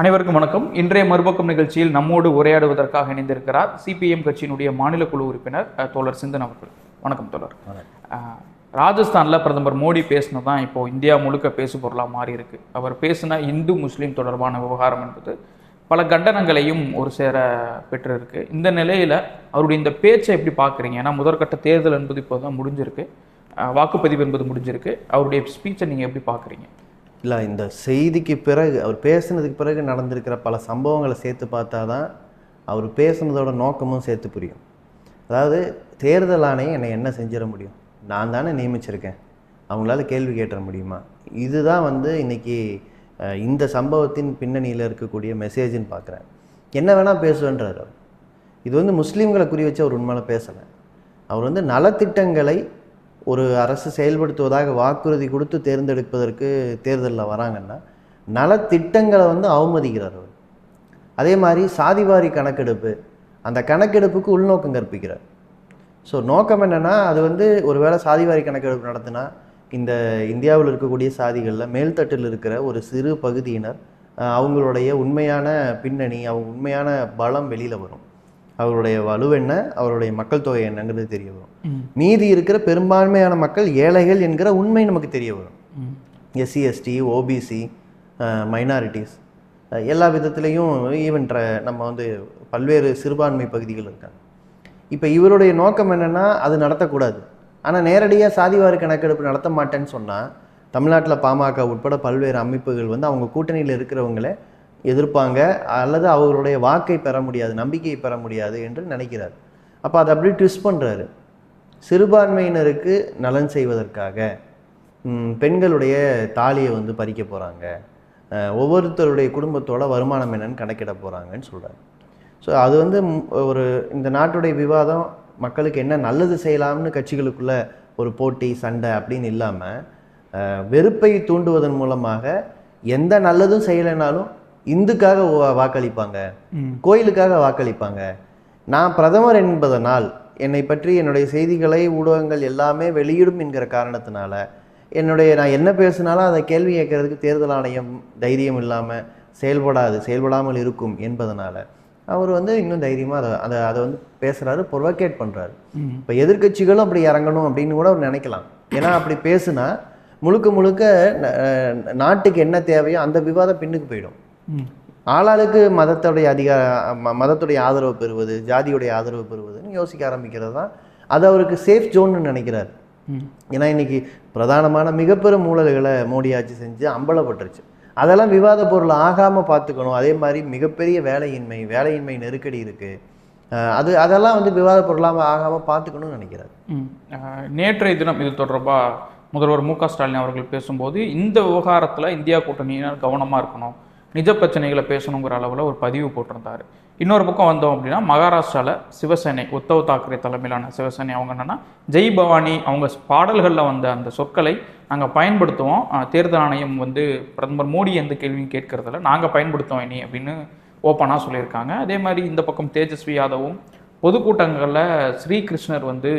அனைவருக்கும் வணக்கம். இன்றைய மறுபக்கம் நிகழ்ச்சியில் நம்மோடு உரையாடுவதற்காக இணைந்திருக்கிறார் சிபிஎம் கட்சியினுடைய மாநில குழு உறுப்பினர் தோழர் சிந்தன் அவர்கள். வணக்கம் தோழர். ராஜஸ்தான்ல பிரதமர் மோடி பேசினது தான் இப்போ இந்தியா முழுக்க பேசு பொருளாக மாறி இருக்கு அவர் பேசின இந்து முஸ்லீம் தொடர்பான விவகாரம் என்பது பல கண்டனங்களையும் ஒரு சேர பெற்றிருக்கு. இந்த நிலையில அவருடைய இந்த பேச்சை எப்படி பார்க்குறீங்க? ஏன்னா முதற்கட்ட தேர்தல் என்பது இப்போ தான் முடிஞ்சிருக்கு வாக்குப்பதிவு என்பது முடிஞ்சிருக்கு. அவருடைய ஸ்பீச்சை நீங்க எப்படி பார்க்குறீங்க? இல்லை இந்த செய்திக்கு பிறகு அவர் பேசுனதுக்கு பிறகு நடந்திருக்கிற பல சம்பவங்களை சேர்த்து பார்த்தா தான் அவர் பேசுனதோட நோக்கமும் சேர்த்து புரியும். அதாவது தேர்தல் ஆணையம் என்னை என்ன செஞ்சிட முடியும்? நான் தானே நியமிச்சிருக்கேன். அவங்களால கேள்வி கேட்டுற முடியுமா? இதுதான் வந்து இன்றைக்கி இந்த சம்பவத்தின் பின்னணியில் இருக்கக்கூடிய மெசேஜ்னு பார்க்குறேன். என்ன வேணால் பேசுவேன்றார் அவர். இது வந்து முஸ்லீம்களை குறி வச்சு அவர் உண்மையில பேசலை. அவர் வந்து நலத்திட்டங்களை ஒரு அரசு செயல்படுத்துவதாக வாக்குறுதி கொடுத்து தேர்ந்தெடுப்பதற்கு தேர்தலில் வராங்கன்னா நலத்திட்டங்களை வந்து அவமதிக்கிறார் அவர். அதே மாதிரி சாதிவாரி கணக்கெடுப்பு அந்த கணக்கெடுப்புக்கு உள்நோக்கம் கற்பிக்கிறார். ஸோ நோக்கம் என்னென்னா அது வந்து ஒருவேளை சாதிவாரி கணக்கெடுப்பு நடத்தினா இந்த இந்தியாவில் இருக்கக்கூடிய சாதிகளில் மேல்தட்டில் இருக்கிற ஒரு சிறு பகுதியினர் அவங்களுடைய உண்மையான பின்னணி அவங்க உண்மையான பலம் வெளியில் வரும். அவருடைய வலுவென்ன அவருடைய மக்கள் தொகை என்னங்கிறது தெரிய வரும். மீதி இருக்கிற பெரும்பான்மையான மக்கள் ஏழைகள் என்கிற உண்மை நமக்கு தெரிய வரும். எஸ்சி எஸ்டி ஓபிசி மைனாரிட்டிஸ் எல்லா விதத்துலேயும் ஈவன் நம்ம வந்து பல்வேறு சிறுபான்மை பகுதிகள் இருக்காங்க. இப்போ இவருடைய நோக்கம் என்னென்னா அது நடத்தக்கூடாது. ஆனால் நேரடியாக சாதிவாரி கணக்கெடுப்பு நடத்த மாட்டேன்னு சொன்னால் தமிழ்நாட்டில் பாமக உட்பட பல்வேறு அமைப்புகள் வந்து அவங்க கூட்டணியில் இருக்கிறவங்களே எதிர்ப்பாங்க அல்லது அவர்களுடைய வாக்கை பெற முடியாது நம்பிக்கையை பெற முடியாது என்று நினைக்கிறார். அப்போ அதை அப்படியே ட்விஸ்ட் பண்ணுறாரு சிறுபான்மையினருக்கு நலன் செய்வதற்காக பெண்களுடைய தாலியை வந்து பறிக்க போகிறாங்க ஒவ்வொருத்தருடைய குடும்பத்தோட வருமானம் என்னன்னு கணக்கிட போகிறாங்கன்னு சொல்கிறாரு ஸோ அது வந்து ஒரு இந்த நாட்டுடைய விவாதம் மக்களுக்கு என்ன நல்லது செய்யலாம்னு கட்சிகளுக்குள்ள ஒரு போட்டி சண்டை அப்படின்னு இல்லாமல் வெறுப்பை தூண்டுவதன் மூலமாக எந்த நல்லதும் செய்யலைனாலும் இந்துக்காக வாக்களிப்பாங்க. கோயிலுக்காக வாக்களிப்பாங்க. நான் பிரதமர் என்பதனால் என்னை பற்றி என்னுடைய செய்திகளை ஊடகங்கள் எல்லாமே வெளியிடும் என்கிற காரணத்தினால என்னுடைய நான் என்ன பேசினாலும் அதை கேள்வி கேட்கறதுக்கு தேர்தல் ஆணையம் தைரியம் இல்லாமல் செயல்படாது செயல்படாமல் இருக்கும் என்பதனால அவர் வந்து இன்னும் தைரியமாக அதை அதை அதை வந்து பேசுகிறாரு ப்ரொவகேட் பண்ணுறாரு. இப்போ எதிர்க்கட்சிகளும் அப்படி இறங்கணும் அப்படின்னு கூட அவர் நினைக்கலாம் ஏன்னா அப்படி பேசுனா முழுக்க முழுக்க நாட்டுக்கு என்ன தேவையோ அந்த விவாதம் பின்னுக்கு போயிடும். ஆளாளுக்கு மதத்துடைய அதிகார மதத்துடைய ஆதரவு பெறுவது ஜாதியுடைய ஆதரவு பெறுவதுன்னு யோசிக்க ஆரம்பிக்கிறது தான். அது அவருக்கு சேஃப் ஜோன்னு நினைக்கிறார். ஏன்னா இன்னைக்கு பிரதானமான மிகப்பெரும் ஊழல்களை மோடி ஆட்சி செஞ்சு அம்பலப்பட்டுருச்சு. அதெல்லாம் விவாத பொருள் ஆகாமல் பார்த்துக்கணும். அதே மாதிரி மிகப்பெரிய வேலையின்மை வேலையின்மை நெருக்கடி இருக்குது அது அதெல்லாம் வந்து விவாத பொருளாக ஆகாமல் பார்த்துக்கணும்னு நினைக்கிறார். நேற்றைய தினம் இது தொடர்பாக முதல்வர் மு க ஸ்டாலின் அவர்கள் பேசும்போது இந்த விவகாரத்தில் இந்தியா கூட்டணியினர் கவனமாக இருக்கணும். நிஜ பிரச்சனைகளை பேசணுங்கிற அளவில் ஒரு பதிவு போட்டிருந்தார். இன்னொரு பக்கம் வந்தோம் அப்படின்னா மகாராஷ்டிராவில் சிவசேனை உத்தவ் தாக்கரே தலைமையிலான சிவசேனை அவங்க என்னென்னா ஜெய் பவானி அவங்க பாடல்களில் வந்த அந்த சொற்களை நாங்கள் பயன்படுத்துவோம். தேர்தல் ஆணையம் வந்து பிரதமர் மோடி எந்த கேள்வியும் கேட்கறதில்ல. நாங்கள் பயன்படுத்துவோம் இனி அப்படின்னு ஓப்பனாக சொல்லியிருக்காங்க. அதே மாதிரி இந்த பக்கம் தேஜஸ்வி யாதவும் பொதுக்கூட்டங்களில் ஸ்ரீகிருஷ்ணர் வந்து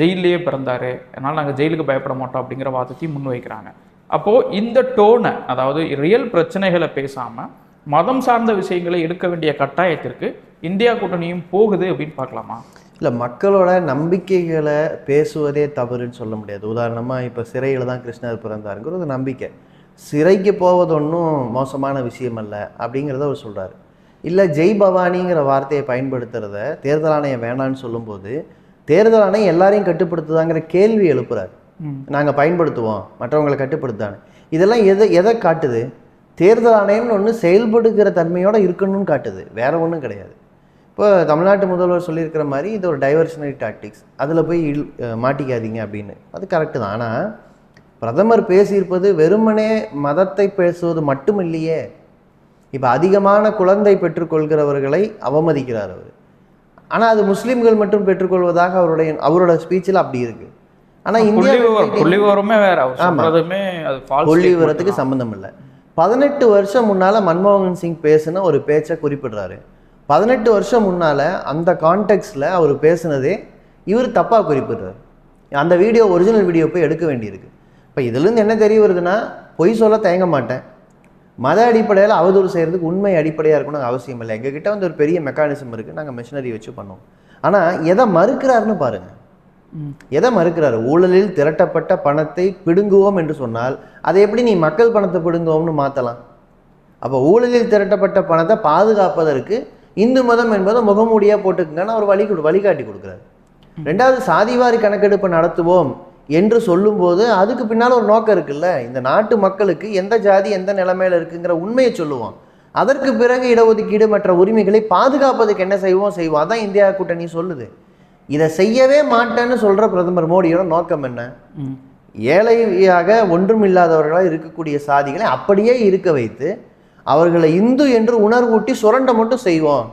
ஜெயிலே பிறந்தார். அதனால் நாங்கள் ஜெயிலுக்கு பயப்பட மாட்டோம் அப்படிங்கிற வாதத்தையும் முன்வைக்கிறாங்க. அப்போது இந்த டோனை அதாவது ரியல் பிரச்சனைகளை பேசாமல் மதம் சார்ந்த விஷயங்களை எடுக்க வேண்டிய கட்டாயத்திற்கு இந்தியா கூட்டணியும் போகுது அப்படின்னு பார்க்கலாமா? இல்லை மக்களோட நம்பிக்கைகளை பேசுவதே தவறுன்னு சொல்ல முடியாது. உதாரணமாக இப்போ சிறையில் தான் கிருஷ்ணர் பிறந்தாருங்கிறது ஒரு நம்பிக்கை. சிறைக்கு போவது ஒன்றும் மோசமான விஷயம் அல்ல அப்படிங்கிறத அவர் சொல்கிறார் இல்லை ஜெய் பவானிங்கிற வார்த்தையை பயன்படுத்துறத தேர்தல் ஆணையம் வேணான்னு சொல்லும்போது தேர்தல் ஆணையம் எல்லாரையும் கட்டுப்படுத்துதாங்கிற கேள்வி எழுப்புறாரு. நாங்கள் பயன்படுத்துவோம் மற்றவங்களை கட்டுப்படுத்தான்னு. இதெல்லாம் எதை எதை காட்டுது? தேர்தல் ஆணையம்னு ஒன்று செயல்படுகிற தன்மையோட இருக்கணும்னு காட்டுது. வேற ஒன்றும் கிடையாது. இப்போ தமிழ்நாட்டு முதல்வர் சொல்லியிருக்கிற மாதிரி இது ஒரு டைவர்ஷனரி டாக்டிக்ஸ் அதில் போய் இல் மாட்டிக்காதீங்க அப்படின்னு. அது கரெக்டு தான். ஆனால் பிரதமர் பேசியிருப்பது வெறுமனே மதத்தை பேசுவது மட்டும் இல்லையே இப்போ அதிகமான குழந்தை பெற்றுக்கொள்கிறவர்களை அவமதிக்கிறார் அவர். ஆனால் அது முஸ்லீம்கள் மட்டும் பெற்றுக்கொள்வதாக அவருடைய அவரோட ஸ்பீச்சில் அப்படி இருக்குது ஆனால் இந்தியா புள்ளி விவரமே வேற. அவர் ஆமா. சொல்றதுமே அது false புள்ளி விவரத்துக்கு. சம்மந்தம் இல்லை பதினெட்டு வருஷம் முன்னால மன்மோகன் சிங் பேசின ஒரு பேச்சை குறிப்பிடுறாரு. பதினெட்டு வருஷம் முன்னால அந்த கான்டெக்ட்ல அவர் பேசுனதே இவர் தப்பா குறிப்பிடுறாரு. அந்த வீடியோ ஒரிஜினல் வீடியோ போய் எடுக்க வேண்டியிருக்கு. இப்போ இதுலேருந்து என்ன தெரிய வருதுன்னா பொய் சொல்ல தயங்க மாட்டேன். மத அடிப்படையில் அவதூறு செய்கிறதுக்கு உண்மை அடிப்படையாக இருக்கணும்னு அவசியம் இல்லை. எங்ககிட்ட வந்து ஒரு பெரிய மெக்கானிசம் இருக்குது நாங்கள் மிஷினரி வச்சு பண்ணுவோம். ஆனால் எதை மறுக்கிறாருன்னு பாருங்க. ம். எதை மறுக்கிறாரு? ஊழலில் திரட்டப்பட்ட பணத்தை பிடுங்குவோம் என்று சொன்னால் அதை எப்படி நீ மக்கள் பணத்தை பிடுங்குவோம்னு மாற்றலாம் அப்போ ஊழலில் திரட்டப்பட்ட பணத்தை பாதுகாப்பதற்கு இந்து மதம் என்பதை முகமூடியாக போட்டுக்குங்கன்னு அவர் வழி கொடு வழிகாட்டி கொடுக்குறாரு. ரெண்டாவது சாதிவாரி கணக்கெடுப்பு நடத்துவோம் என்று சொல்லும்போது அதுக்கு பின்னால் ஒரு நோக்கம் இருக்குல்ல? இந்த நாட்டு மக்களுக்கு எந்த ஜாதி எந்த நிலைமையில இருக்குங்கிற உண்மையை சொல்லுவோம். அதற்கு பிறகு இடஒதுக்கீடு மற்ற உரிமைகளை பாதுகாப்பதுக்கு என்ன செய்வோம்? செய்வோம். அதான் இந்தியா கூட்டணி சொல்லுது. இதை செய்யவே மாட்டேன்னு சொல்ற பிரதமர் மோடியோட நோக்கம் என்ன. ஏழையாக ஒன்றுமில்லாதவர்களாக இருக்கக்கூடிய சாதிகளை அப்படியே இருக்க வைத்து அவர்களை இந்து என்று உணர்வூட்டி சுரண்ட மட்டும் செய்வோம்.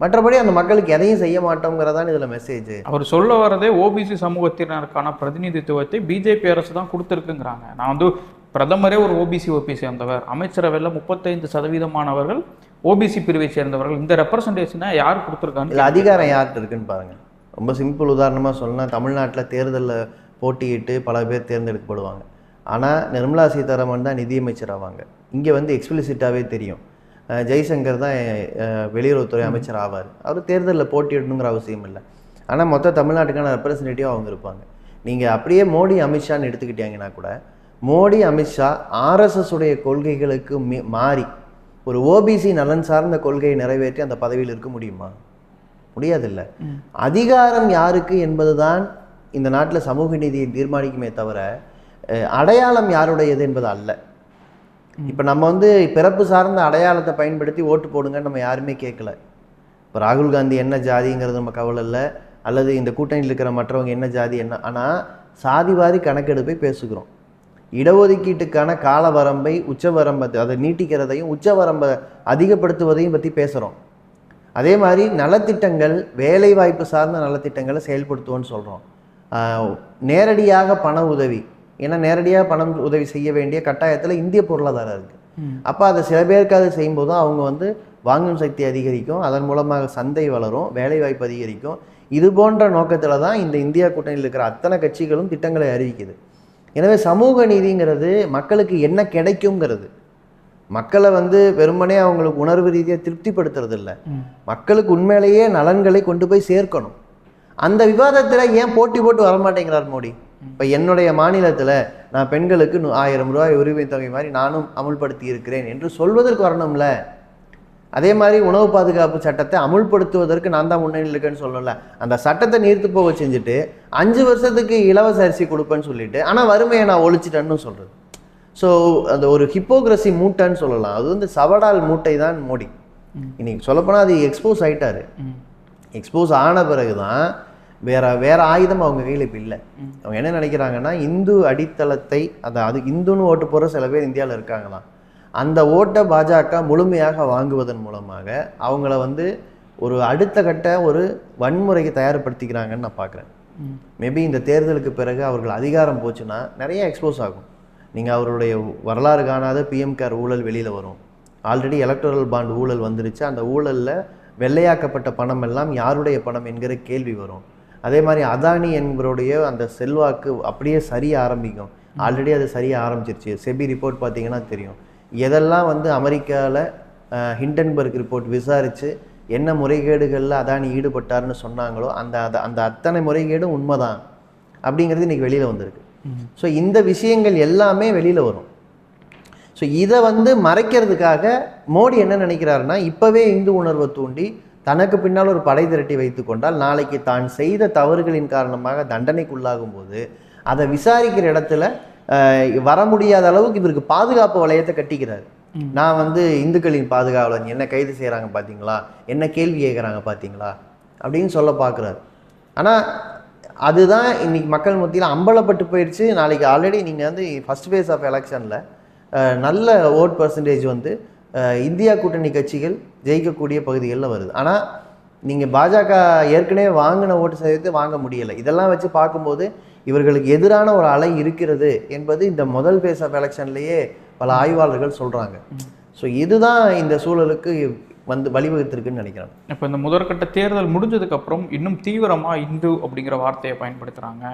மற்றபடி அந்த மக்களுக்கு எதையும் செய்ய மாட்டோங்கிறதான் இதுல மெசேஜ் அவர் சொல்ல வரதே ஓபிசி சமூகத்தினருக்கான பிரதிநிதித்துவத்தை பிஜேபி அரசு தான் கொடுத்துருக்குங்கிறாங்க. நான் வந்து பிரதமரே ஒரு ஓபிசி ஓபி சேர்ந்தவர். அமைச்சரவையில் முப்பத்தைந்து சதவீதமானவர்கள் ஓபிசி பிரிவை சேர்ந்தவர்கள். இந்த ரெப்ரசன்டேஷனை யார் கொடுத்துருக்கான்னு இல்ல அதிகாரம் யார்கிட்ட இருக்குன்னு பாருங்க. ரொம்ப சிம்பிள் உதாரணமா சொல்லணும்னா தமிழ்நாட்டுல தேர்தல்ல போட்டியிட்டு பல பேர் தேர்ந்தெடுக்கப்படுவாங்க. ஆனா நிர்மலா சீதாராமன் தான் நிதியமைச்சர் ஆவாங்க. இங்க வந்து எக்ஸ்பிளிசிட்டாவே தெரியும். ஜெய்சங்கர் தான் வெளியுறவுத்துறை அமைச்சர் ஆவார். அவர் தேர்தலில் போட்டியிடணுங்கிற அவசியம் இல்லை. ஆனா மொத்த தமிழ்நாட்டுக்கான ரெப்ரசன்டேட்டிவ் அவங்க இருப்பாங்க. நீங்க அப்படியே மோடி அமித்ஷான்னு எடுத்துக்கிட்டீங்கன்னா கூட மோடி அமித்ஷா ஆர்எஸ்எஸ் உடைய கொள்கைகளுக்கு மி- மாறி ஒரு ஓபிசி நலன் சார்ந்த கொள்கையை நிறைவேற்றி அந்த பதவியில் இருக்க முடியுமா? முடியாதில்ல. அதிகாரம் யாருக்கு என்பதுதான் இந்த நாட்டில் சமூக நீதியை தீர்மானிக்குமே தவிர அடையாளம் யாருடையது என்பது அல்ல. இப்போ நம்ம வந்து பிறப்பு சார்ந்த அடையாளத்தை பயன்படுத்தி ஓட்டு போடுங்கன்னு நம்ம யாருமே கேட்கல இப்போ ராகுல் காந்தி என்ன ஜாதிங்கிறது நம்ம கவலை இல்லை. அல்லது இந்த கூட்டணியில் இருக்கிற மற்றவங்க என்ன ஜாதி என்ன. ஆனால் சாதிவாரி கணக்கெடுப்பை பேசுகிறோம். இடஒதுக்கீட்டுக்கான கால வரம்பை உச்சவரம்பை அதை நீட்டிக்கிறதையும் உச்சவரம்பை அதிகப்படுத்துவதையும் பற்றி பேசுகிறோம் அதே மாதிரி நலத்திட்டங்கள் வேலை வாய்ப்பு சார்ந்த நலத்திட்டங்களை செயல்படுத்துவோன்னு சொல்கிறோம் நேரடியாக பண உதவி. ஏன்னா நேரடியாக பணம் உதவி செய்ய வேண்டிய கட்டாயத்தில் இந்திய பொருளாதாரம் இருக்குது. அப்போ அதை சில பேருக்கு அது செய்யும்போது அவங்க வந்து வாங்கும் சக்தி அதிகரிக்கும் அதன் மூலமாக சந்தை வளரும் வேலைவாய்ப்பு அதிகரிக்கும். இது போன்ற நோக்கத்தில் தான் இந்த இந்தியா கூட்டணியில் இருக்கிற அத்தனை கட்சிகளும் திட்டங்களை அறிவிக்குது. எனவே சமூக நீதிங்கிறது மக்களுக்கு என்ன கிடைக்குங்கிறது மக்களை வந்து வெறுமனே அவங்களுக்கு உணர்வு ரீதியாக திருப்திப்படுத்துறது இல்லை. மக்களுக்கு உண்மையிலேயே நலன்களை கொண்டு போய் சேர்க்கணும். அந்த விவாதத்தில் ஏன் போட்டி போட்டு வரமாட்டேங்கிறார் மோடி? இப்போ என்னுடைய மாநிலத்தில் நான் பெண்களுக்கு ஆயிரம் ரூபாய் உரிமை தொகை மாதிரி நானும் அமுல்படுத்தி இருக்கிறேன் என்று சொல்வதற்கு வரணும்ல? அதே மாதிரி உணவு பாதுகாப்பு சட்டத்தை அமுல்படுத்துவதற்கு நான் தான் முன்னணியில் இருக்கேன்னு சொல்லல அந்த சட்டத்தை நீர்த்து போக செஞ்சுட்டு அஞ்சு வருஷத்துக்கு இலவச அரிசி கொடுப்பேன்னு சொல்லிட்டு ஆனால் வறுமையை நான் ஒழிச்சிட்டேன்னு சொல்றது. ஸோ அந்த ஒரு ஹிப்போக்ரஸி மூட்டைன்னு சொல்லலாம் அது வந்து சவடால் மூட்டை தான் மோடி. இன்னைக்கு சொல்லப்போனால் அது எக்ஸ்போஸ் ஆயிட்டாரு ம். எக்ஸ்போஸ் ஆன பிறகு தான் வேற வேற ஆயுதம் அவங்க கையில் இப்போ இல்லை. அவங்க என்ன நினைக்கிறாங்கன்னா இந்து அடித்தளத்தை அதை அது இந்துன்னு ஓட்டு போகிற சில பேர் இந்தியாவில் இருக்காங்களாம் அந்த ஓட்டை பாஜக முழுமையாக வாங்குவதன் மூலமாக அவங்கள வந்து ஒரு அடுத்த கட்ட ஒரு வன்முறைக்கு தயார்படுத்திக்கிறாங்கன்னு நான் பார்க்குறேன். மேபி இந்த தேர்தலுக்கு பிறகு அவர்கள் அதிகாரம் போச்சுன்னா நிறைய எக்ஸ்போஸ் ஆகும் நீங்கள் அவருடைய வரலாறு காணாத பிஎம் கேர் ஊழல் வெளியில் வரும். ஆல்ரெடி எலக்ட்ரல் பாண்ட் ஊழல் வந்துருச்சு. அந்த ஊழலில் வெள்ளையாக்கப்பட்ட பணம் எல்லாம் யாருடைய பணம் என்கிற கேள்வி வரும். அதே மாதிரி அதானி என்பவருடைய அந்த செல்வாக்கு அப்படியே சரிய ஆரம்பிக்கும். ஆல்ரெடி அது சரிய ஆரம்பிச்சிருச்சு. செபி ரிப்போர்ட் பார்த்தீங்கன்னா தெரியும். எதெல்லாம் வந்து அமெரிக்காவில் ஹிண்டன்பர்க் ரிப்போர்ட் விசாரித்து என்ன முறைகேடுகளில் அதானி ஈடுபட்டாருன்னு சொன்னாங்களோ அந்த அந்த- அந்த அத்தனை முறைகேடும் உண்மைதான். அப்படிங்கிறது இன்றைக்கி வெளியில் வந்திருக்கு. ஸோ இந்த விஷயங்கள் எல்லாமே வெளியில் வரும். ஸோ இதை வந்து மறைக்கிறதுக்காக மோடி என்ன நினைக்கிறாருன்னா இப்போவே இந்து உணர்வை தூண்டி தனக்கு பின்னால் ஒரு படை திரட்டி வைத்து கொண்டால் நாளைக்கு தான் செய்த தவறுகளின் காரணமாக தண்டனைக்குள்ளாகும் போது அதை விசாரிக்கிற இடத்துல வர முடியாத அளவுக்கு இவருக்கு பாதுகாப்பு வளையத்தை கட்டிக்கிறாரு. நான் வந்து இந்துக்களின் பாதுகாவலன் என்ன கைது செய்கிறாங்க பார்த்தீங்களா என்ன கேள்வி கேட்குறாங்க பார்த்தீங்களா அப்படின்னு சொல்ல பார்க்குறாரு ஆனால் அதுதான் இன்னைக்கு மக்கள் மத்தியில் அம்பலப்பட்டு போயிடுச்சு நாளைக்கு ஆல்ரெடி நீங்கள் வந்து ஃபர்ஸ்ட் ஃபேஸ் ஆஃப் எலெக்ஷனில் நல்ல ஓட் பர்சன்டேஜ் வந்து இந்தியா கூட்டணி கட்சிகள் ஜெயிக்கக்கூடிய பகுதிகளில் வருது. ஆனால் நீங்கள் பாஜக ஏற்கனவே வாங்கின ஓட்டு சதவீதத்தை வாங்க முடியலை. இதெல்லாம் வச்சு பார்க்கும்போது இவர்களுக்கு எதிரான ஒரு அலை இருக்கிறது என்பது இந்த முதல் ஃபேஸ் ஆஃப் எலெக்ஷன்லேயே பல ஆய்வாளர்கள் சொல்கிறாங்க ஸோ இதுதான் இந்த சூழலுக்கு வந்து வழிவகுத்திருக்குன்னு நினைக்கிறேன். இப்போ இந்த முதற்கட்ட தேர்தல் முடிஞ்சதுக்கு அப்புறம் இன்னும் தீவிரமா இந்து அப்படிங்கிற வார்த்தையை பயன்படுத்துறாங்க.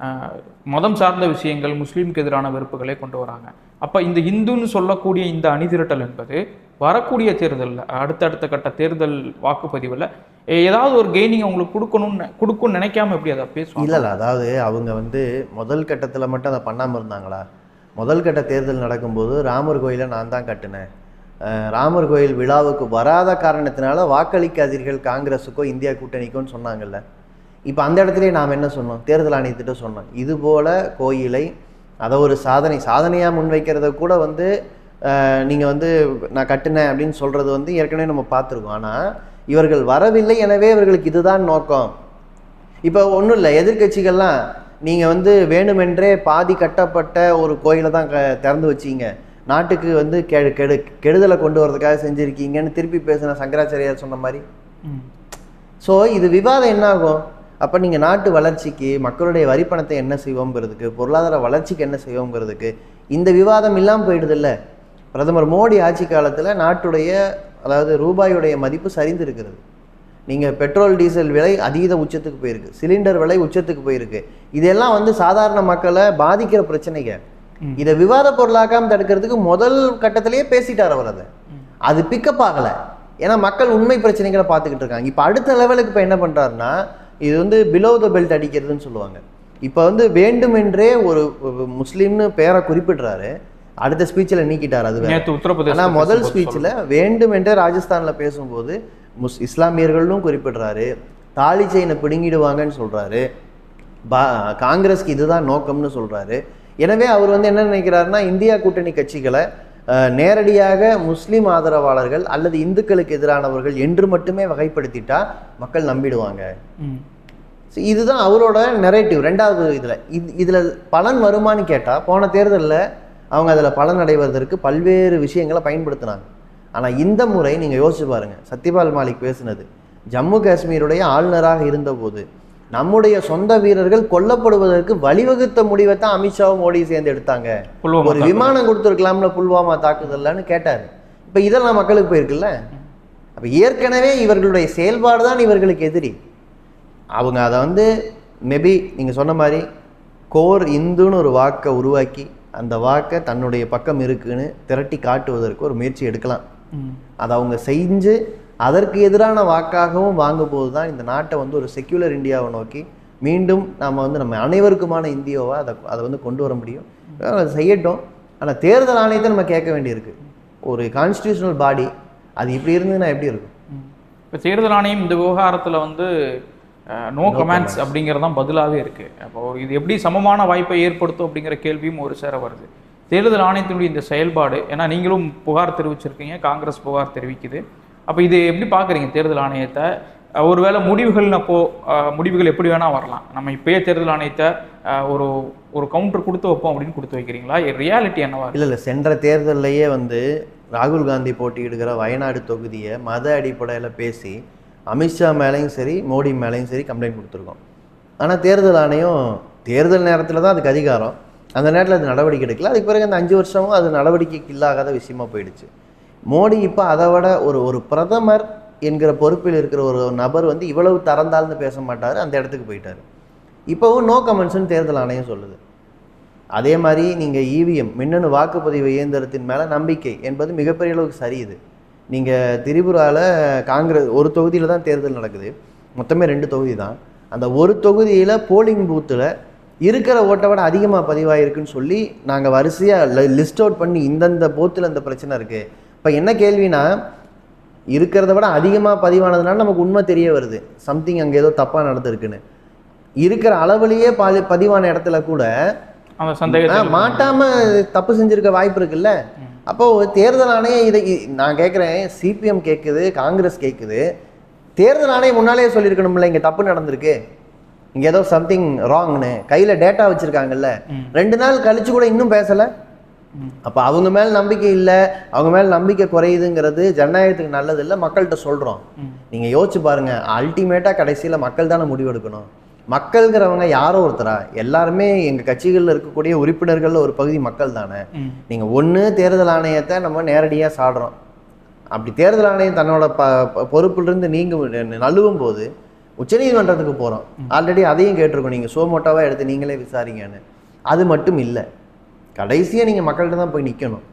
ஆஹ், மதம் சார்ந்த விஷயங்கள் முஸ்லீமுக்கு எதிரான வெறுப்புகளை கொண்டு வராங்க. அப்போ இந்த இந்துன்னு சொல்லக்கூடிய இந்த அணிதிரட்டல் என்பது வரக்கூடிய தேர்தலில் அடுத்தடுத்த கட்ட தேர்தல் வாக்குப்பதிவில் ஏதாவது ஒரு கெய்னிங் அவங்களுக்கு கொடுக்கணும்னு கொடுக்கும்னு நினைக்காம எப்படி அதை பேசுவாங்க? இல்லை இல்லை. அதாவது அவங்க வந்து முதல் கட்டத்தில் மட்டும் அதை பண்ணாமல் இருந்தாங்களா? முதல் கட்ட தேர்தல் நடக்கும்போது ராமர் கோயிலை நான் தான் கட்டினேன். ராமர் கோயில் விழாவுக்கு வராத காரணத்தினால வாக்களிக்காதீர்கள் காங்கிரஸுக்கோ இந்தியா கூட்டணிக்கோன்னு சொன்னாங்கல்ல. இப்போ அந்த இடத்துலயே நாம் என்ன சொன்னோம்? தேர்தல் ஆணையத்திட்ட சொன்னோம். இது போல கோயிலை அதை ஒரு சாதனை சாதனையாக முன்வைக்கிறத கூட வந்து நீங்கள் வந்து நான் கட்டினேன் அப்படின்னு சொல்கிறது வந்து ஏற்கனவே நம்ம பார்த்துருக்கோம். ஆனால் இவர்கள் வரவில்லை எனவே இவர்களுக்கு இதுதான் நோக்கம். இப்போ ஒன்றும் இல்லை எதிர்க்கட்சிகள்லாம் நீங்கள் வந்து வேணுமென்றே பாதி கட்டப்பட்ட ஒரு கோயிலை தான் க திறந்து வச்சீங்க. நாட்டுக்கு வந்து கெடு கெடு கெடுதலை கொண்டு வரதுக்காக செஞ்சுருக்கீங்கன்னு திருப்பி பேசின சங்கராச்சாரியார் சொன்ன மாதிரி. ஸோ இது விவாதம் என்ன ஆகும் அப்போ நீங்கள் நாட்டு வளர்ச்சிக்கு மக்களுடைய வரிப்பணத்தை என்ன செய்வோங்கிறதுக்கு பொருளாதார வளர்ச்சிக்கு என்ன செய்வோங்கிறதுக்கு இந்த விவாதம் இல்லாமல் போயிடுதில்ல? பிரதமர் மோடி ஆட்சி காலத்தில் நாட்டுடைய அதாவது ரூபாயுடைய மதிப்பு சரிந்திருக்கிறது. நீங்கள் பெட்ரோல் டீசல் விலை அதீத உச்சத்துக்கு போயிருக்கு. சிலிண்டர் விலை உச்சத்துக்கு போயிருக்கு. இதெல்லாம் வந்து சாதாரண மக்களை பாதிக்கிற பிரச்சனைங்க. ம். இதை விவாத பொருளாக்காம தடுக்கிறதுக்கு முதல் கட்டத்திலேயே பேசிட்டார் அவர் அதை. அது பிக்கப் ஆகலை. ஏன்னா மக்கள் உண்மை பிரச்சனைகளை பார்த்துக்கிட்டு இருக்காங்க. இப்போ அடுத்த லெவலுக்கு இப்போ என்ன பண்ணுறாருன்னா இது வந்து பிலோ த பெல்ட் அடிக்கிறதுன்னு சொல்லுவாங்க. இப்போ வந்து வேண்டுமென்றே ஒரு ஒரு முஸ்லீம்னு பேரை குறிப்பிடுறாரு. அடுத்த ஸ்பீச்சில் நீக்கிட்டார் அது வேற. நேத்து உத்தரப்பிரதேச ஆனா முதல் ஸ்பீச்சில் வேண்டுமென்றே ராஜஸ்தான்ல பேசும்போது முஸ் இஸ்லாமியர்களும் குறிப்பிடுறாரு. தாலி செயினை பிடுங்கிடுவாங்கன்னு சொல்றாரு. பா காங்கிரஸ்க்கு இதுதான் நோக்கம்னு சொல்றாரு. எனவே அவர் வந்து என்ன நினைக்கிறாருன்னா இந்தியா கூட்டணி கட்சிகளை நேரடியாக முஸ்லீம் ஆதரவாளர்கள் அல்லது இந்துக்களுக்கு எதிரானவர்கள் என்று மட்டுமே வகைப்படுத்திட்டா மக்கள் நம்பிடுவாங்க. So, இதுதான் அவரோட நெரேட்டிவ் ரெண்டாவது இதில் இது இதில் பலன் வருமான்னு கேட்டால் போன தேர்தலில் அவங்க அதில் பலன் அடைவதற்கு பல்வேறு விஷயங்களை பயன்படுத்தினாங்க. ஆனால் இந்த முறை நீங்கள் யோசிச்சு பாருங்கள் சத்யபால் மாலிக் பேசினது ஜம்மு காஷ்மீருடைய ஆளுநராக இருந்தபோது நம்முடைய சொந்த வீரர்கள் கொல்லப்படுவதற்கு வழிவகுத்த முடிவை தான் அமித்ஷாவும் மோடி சேர்ந்து எடுத்தாங்க. ஒரு விமானம் கொடுத்துருக்கலாம்ல புல்வாமா தாக்குதல்லன்னு கேட்டார். இப்போ இதெல்லாம் மக்களுக்கு போயிருக்குல்ல? அப்போ ஏற்கனவே இவர்களுடைய செயல்பாடு தான் இவர்களுக்கு எதிரி. அவங்க அதை வந்து மேபி நீங்கள் சொன்ன மாதிரி கோர் இந்துன்னு ஒரு வாக்கை உருவாக்கி அந்த வாக்கை தன்னுடைய பக்கம் இருக்குன்னு திரட்டி காட்டுவதற்கு ஒரு முயற்சி எடுக்கலாம். அதை அவங்க செஞ்சு அதற்கு எதிரான வாக்காகவும் வாங்கும்போது தான் இந்த நாட்டை வந்து ஒரு செக்யூலர் இந்தியாவை நோக்கி மீண்டும் நாம் வந்து நம்ம அனைவருக்குமான இந்தியாவை அதை அதை வந்து கொண்டு வர முடியும். அதை செய்யட்டும். ஆனால் தேர்தல் ஆணையத்தை நம்ம கேட்க வேண்டியிருக்கு. ஒரு கான்ஸ்டியூஷனல் பாடி அது இப்படி இருந்ததுன்னா எப்படி இருக்கும்? இப்போ தேர்தல் ஆணையம் இந்த விவகாரத்தில் வந்து நோ கமெண்ட்ஸ் அப்படிங்கிறதான் பதிலாகவே இருக்கு. அப்போ இது எப்படி சமமான வாய்ப்பை ஏற்படுத்தும் அப்படிங்கிற கேள்வியும் ஒரு சேர வருது. தேர்தல் ஆணையத்தினுடைய இந்த செயல்பாடு ஏன்னா நீங்களும் புகார் தெரிவிச்சிருக்கீங்க காங்கிரஸ் புகார் தெரிவிக்குது. அப்போ இது எப்படி பார்க்குறீங்க தேர்தல் ஆணையத்தை? ஒருவேளை முடிவுகள் அப்போ முடிவுகள் எப்படி வேணால் வரலாம். நம்ம இப்பயே தேர்தல் ஆணையத்தை ஒரு ஒரு கவுண்டர் கொடுத்து வைப்போம் அப்படின்னு கொடுத்து வைக்கிறீங்களா? ரியாலிட்டி என்னவா இல்லை இல்லை. சென்ற தேர்தல்லையே வந்து ராகுல் காந்தி போட்டியிடுகிற வயநாடு தொகுதியை மத அடிப்படையில் பேசி அமித்ஷா மேலேயும் சரி மோடி மேலேயும் சரி கம்ப்ளைண்ட் கொடுத்துருக்கோம். ஆனால் தேர்தல் ஆணையம் தேர்தல் நேரத்தில் தான் அதுக்கு அதிகாரம். அந்த நேரத்தில் அது நடவடிக்கை எடுக்கல. அதுக்கு பிறகு அந்த அஞ்சு வருஷமும் அது நடவடிக்கைக்கு இல்லாத விஷயமா போயிடுச்சு. மோடி இப்போ அதை விட ஒரு ஒரு பிரதமர் என்கிற பொறுப்பில் இருக்கிற ஒரு நபர் வந்து இவ்வளவு தரந்தாழ்ந்து பேச மாட்டார் அந்த இடத்துக்கு போயிட்டார். இப்போவும் நோ கமெண்ட்ஸ்னு தேர்தல் ஆணையம் சொல்லுது. அதே மாதிரி நீங்கள் இவிஎம் மின்னணு வாக்குப்பதிவு இயந்திரத்தின் மேலே நம்பிக்கை என்பது மிகப்பெரிய அளவுக்கு சரியுது நீங்கள் திரிபுராவில் காங்கிரஸ் ஒரு தொகுதியில் தான் தேர்தல் நடக்குது. மொத்தமே ரெண்டு தொகுதி தான். அந்த ஒரு தொகுதியில் போலிங் பூத்தில் இருக்கிற ஓட்டை விட அதிகமாக பதிவாயிருக்குன்னு சொல்லி நாங்கள் வரிசையாக லிஸ்ட் அவுட் பண்ணி இந்தந்த பூத்தில் இந்த பிரச்சனை இருக்குது இப்போ என்ன கேள்வினா இருக்கிறத விட அதிகமாக பதிவானதுனால நமக்கு உண்மை தெரிய வருது. சம்திங் அங்கே ஏதோ தப்பாக நடந்திருக்குன்னு. இருக்கிற அளவுலேயே பாதி பதிவான இடத்துல கூட மாட்டாம தப்பு செஞ்சிருக்க வாய்ப்பு இருக்குல்ல? அப்போ தேர்தல் ஆணையம் இதை நான் கேட்குறேன் சிபிஎம் கேட்குது காங்கிரஸ் கேட்குது தேர்தல் ஆணையம் முன்னாலே சொல்லியிருக்கணும்ல இங்கே தப்பு நடந்திருக்கு. இங்கே ஏதோ சம்திங் ராங்னு கையில் டேட்டா வச்சுருக்காங்கல்ல. ரெண்டு நாள் கழிச்சு கூட இன்னும் பேசலை. அப்போ அவங்க மேல் நம்பிக்கை இல்லை அவங்க மேல் நம்பிக்கை குறையுதுங்கிறது ஜனநாயகத்துக்கு நல்லது இல்லை மக்கள்கிட்ட சொல்கிறோம். நீங்கள் யோசிச்சு பாருங்க அல்டிமேட்டாக கடைசியில் மக்கள் தானே முடிவெடுக்கணும் மக்கள்ங்கிறவங்க யாரோ ஒருத்தரா? எல்லாருமே எங்கள் கட்சிகளில் இருக்கக்கூடிய உறுப்பினர்களில் ஒரு பகுதி மக்கள் தானே. நீங்கள் ஒன்று தேர்தல் ஆணையத்தை நம்ம நேரடியாக சாடுறோம். அப்படி தேர்தல் ஆணையம் தன்னோட ப பொறுப்பிலிருந்து நீங்க நழுவும் போது உச்சநீதிமன்றத்துக்கு போகிறோம் ஆல்ரெடி அதையும் கேட்டிருக்கோம். நீங்கள் சோமோட்டோவாக எடுத்து நீங்களே விசாரிங்கன்னு. அது மட்டும் இல்லை. கடைசியாக நீங்கள் மக்கள்கிட்ட தான் போய் நிற்கணும்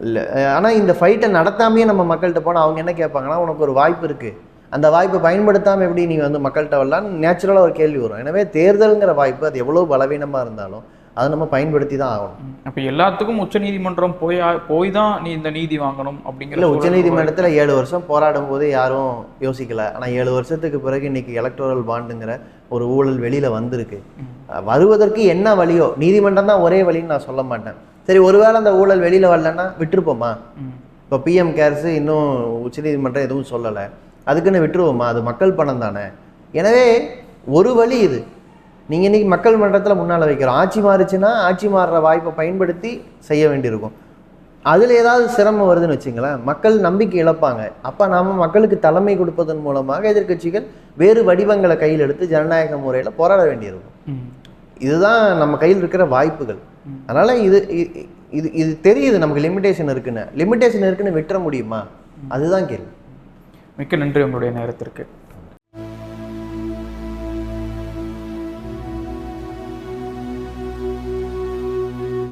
இல்லை ஆனால் இந்த ஃபைட்டை நடத்தாமையே நம்ம மக்கள்கிட்ட போனால் அவங்க என்ன கேட்பாங்கன்னா உனக்கு ஒரு வாய்ப்பு இருக்குது அந்த வாய்ப்பை பயன்படுத்தாமல் எப்படி நீ வந்து மக்கள்கிட்ட வரலான்னு நேச்சுரலாக ஒரு கேள்வி வரும். எனவே தேர்தலுங்கிற வாய்ப்பு அது எவ்வளோ பலவீனமாக இருந்தாலும் அதை நம்ம பயன்படுத்தி தான் ஆகணும். அப்ப எல்லாத்துக்கும் உச்சநீதிமன்றம் போய் போய் தான் நீ இந்த நீதி வாங்கணும் அப்படிங்கிற உச்சநீதிமன்றத்தில் ஏழு வருஷம் போராடும் போது யாரும் யோசிக்கல. ஆனால் ஏழு வருஷத்துக்கு பிறகு இன்னைக்கு எலக்டோரல் பாண்டுங்கிற ஒரு ஊழல் வெளியில் வந்திருக்கு. வருவதற்கு என்ன வழியோ நீதிமன்றம் தான் ஒரே வழின்னு நான் சொல்ல மாட்டேன். சரி ஒருவேளை அந்த ஊழல் வெளியில் வரலன்னா விட்டுருப்போமா. இப்போ பிஎம் கேர்ஸ் இன்னும் உச்சநீதிமன்றம் எதுவும் சொல்லலை. அதுக்குன்னு விட்டுருவோமா? அது மக்கள் பணம் தானே. எனவே ஒரு வழி இது. நீங்கள் இன்னைக்கு மக்கள் மன்றத்தில் முன்னால் வைக்கிறோம். ஆட்சி மாறுச்சுன்னா ஆட்சி மாறுற வாய்ப்பை பயன்படுத்தி செய்ய வேண்டியிருக்கும். அதில் ஏதாவது சிரமம் வருதுன்னு வச்சுங்களேன் மக்கள் நம்பிக்கை இழப்பாங்க. அப்போ நாம மக்களுக்கு தலைமை கொடுப்பதன் மூலமாக எதிர்க்கட்சிகள் வேறு வடிவங்களை கையில் எடுத்து ஜனநாயக முறையில் போராட வேண்டியிருக்கும். இதுதான் நம்ம கையில் இருக்கிற வாய்ப்புகள். அதனால இது இது இது தெரியுது நமக்கு லிமிடேஷன் இருக்குன்னு. லிமிடேஷன் இருக்குன்னு விட்டுற முடியுமா? அதுதான் கேள்வி. மிக்க நன்றி உங்களுடைய நேரத்திற்கு.